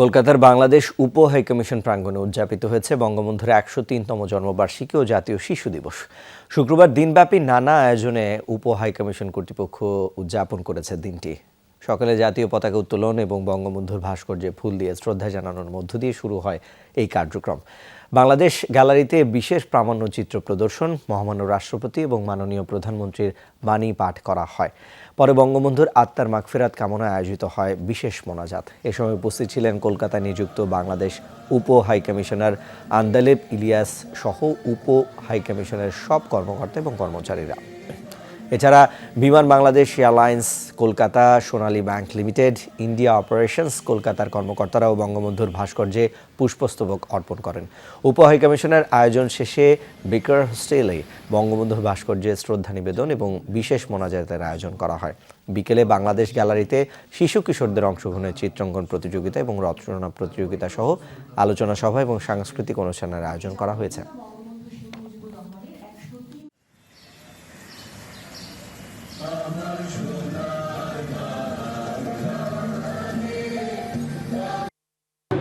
কলকাতার বাংলাদেশ উপ হাইকমিশন প্রাঙ্গণে উদযাপিত হয়েছে বঙ্গবন্ধুর একশো তিনতম জন্মবার্ষিকী ও জাতীয় শিশু দিবস। শুক্রবার দিনব্যাপী নানা আয়োজনে উপ হাইকমিশন কর্তৃপক্ষ উদযাপন করেছে দিনটি। সকালে জাতীয় পতাকা উত্তোলন এবং বঙ্গবন্ধুর ভাস্কর্যে ফুল দিয়ে শ্রদ্ধা জানানোর মধ্য দিয়ে শুরু হয় এই কার্যক্রম। বাংলাদেশ গ্যালারিতে বিশেষ প্রামাণ্যচিত্র প্রদর্শন, মহামান্য রাষ্ট্রপতি এবং মাননীয় প্রধানমন্ত্রীর বাণী পাঠ করা হয়। পরে বঙ্গবন্ধুর আত্মার মাগফেরাত কামনায় আয়োজিত হয় বিশেষ মোনাজাত। এ সময় উপস্থিত ছিলেন কলকাতায় নিযুক্ত বাংলাদেশ উপ হাইকমিশনার আন্দালেব ইলিয়াস সহ উপ হাইকমিশনের সব কর্মকর্তা এবং কর্মচারীরা। এছাড়া Biman Bangladesh, Airlines, Kolkata, Sonali Bank Limited, India operations, কলকাতার কর্মকর্তারাও বঙ্গবন্ধুর ভাস্কর্যে পুষ্পস্তবক অর্পণ করেন। উপ হাইকমিশনের আয়োজন শেষে বেকার হোস্টেলে বঙ্গবন্ধুর ভাস্কর্যে শ্রদ্ধা নিবেদন এবং বিশেষ মোনাজাতের আয়োজন করা হয়। বিকেলে বাংলাদেশ গ্যালারিতে শিশু কিশোরদের অংশগ্রহণের চিত্রাঙ্কন প্রতিযোগিতা এবং রচনা প্রতিযোগিতা সহ আলোচনা সভা এবং সাংস্কৃতিক অনুষ্ঠানের আয়োজন করা হয়েছে।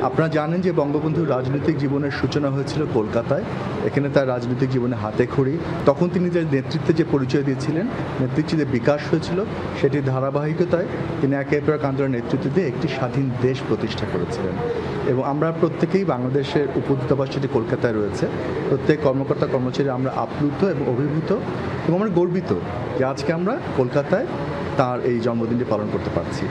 আপনারা জানেন যে বঙ্গবন্ধুর রাজনৈতিক জীবনের সূচনা হয়েছিল কলকাতায়, এখানে তার রাজনৈতিক জীবনে হাতে খড়ি। তখন তিনি যে নেতৃত্বে যে পরিচয় দিয়েছিলেন, নেতৃত্বে যে বিকাশ হয়েছিল সেটির ধারাবাহিকতায় তিনি একে একে আন্দোলনের নেতৃত্ব দিয়ে একটি স্বাধীন দেশ প্রতিষ্ঠা করেছিলেন। এবং আমরা প্রত্যেকেই বাংলাদেশের উপদূতাবাস যেটি কলকাতায় রয়েছে। প্রত্যেক কর্মকর্তা, কর্মচারী আমরা আপ্লুত এবং অভিভূত এবং আমরা গর্বিত যে আজকে আমরা কলকাতায় তার এই জন্মদিনটি পালন করতে পারছি।